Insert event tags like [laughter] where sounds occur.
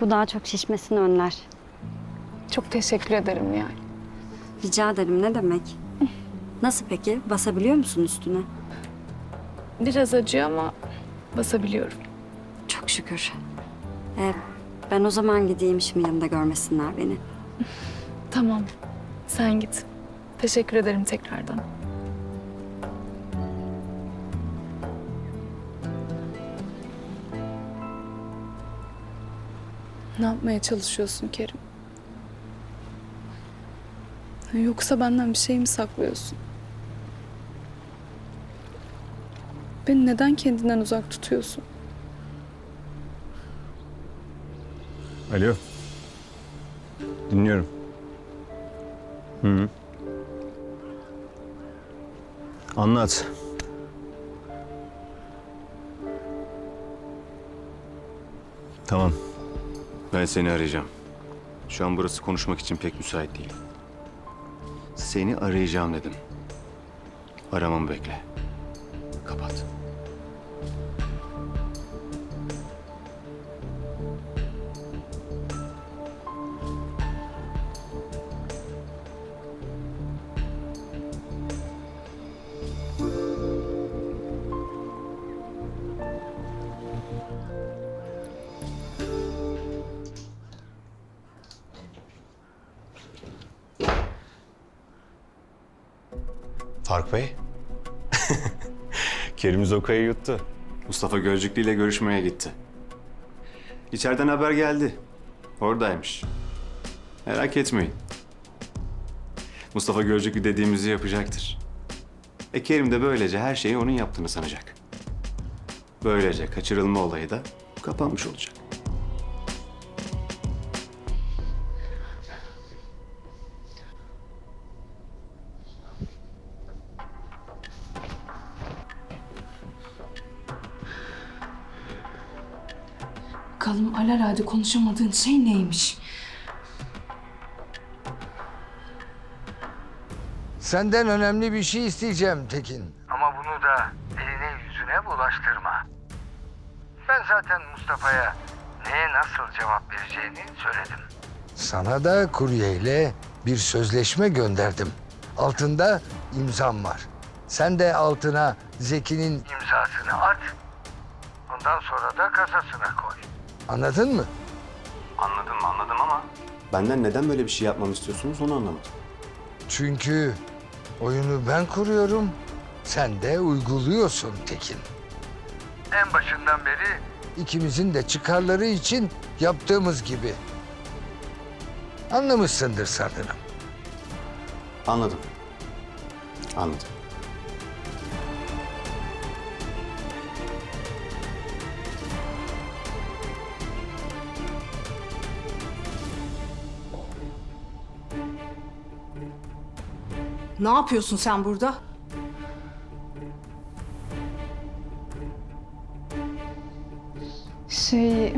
Bu daha çok şişmesini önler. Çok teşekkür ederim Nihal. Rica ederim ne demek? Nasıl peki? Basabiliyor musun üstüne? Biraz acıyor ama basabiliyorum. Çok şükür. Ee, ben o zaman gideyim işimin yanında görmesinler beni. Tamam. Sen git. Teşekkür ederim tekrardan. Ne yapmaya çalışıyorsun Kerim? Yoksa benden bir şey mi saklıyorsun? Beni neden kendinden uzak tutuyorsun? Alo. Dinliyorum. Hı -hı. Anlat. Tamam. Ben seni arayacağım. Şu an burası konuşmak için pek müsait değil. Seni arayacağım dedim. Aramamı bekle. Kapat. Fark Bey. [laughs] Kerim Zoka'yı yuttu. Mustafa Gölcüklü ile görüşmeye gitti. İçeriden haber geldi. Oradaymış. Merak etmeyin. Mustafa Gölcüklü dediğimizi yapacaktır. E Kerim de böylece her şeyi onun yaptığını sanacak. Böylece kaçırılma olayı da kapanmış olacak. Bakalım alelade konuşamadığın şey neymiş? Senden önemli bir şey isteyeceğim Tekin. Ama bunu da eline yüzüne bulaştırma. Ben zaten Mustafa'ya neye nasıl cevap vereceğini söyledim. Sana da kuryeyle bir sözleşme gönderdim. Altında imzam var. Sen de altına Zeki'nin İmzasını at. Ondan sonra da kasasına koy. Anladın mı? Anladım anladım ama... Benden neden böyle bir şey yapmamı istiyorsunuz onu anlamadım. Çünkü oyunu ben kuruyorum. Sen de uyguluyorsun Tekin. En başından beri İkimizin de çıkarları için yaptığımız gibi. Anlamışsındır sanırım. Anladım. Anladım. Ne yapıyorsun sen burada? Şey,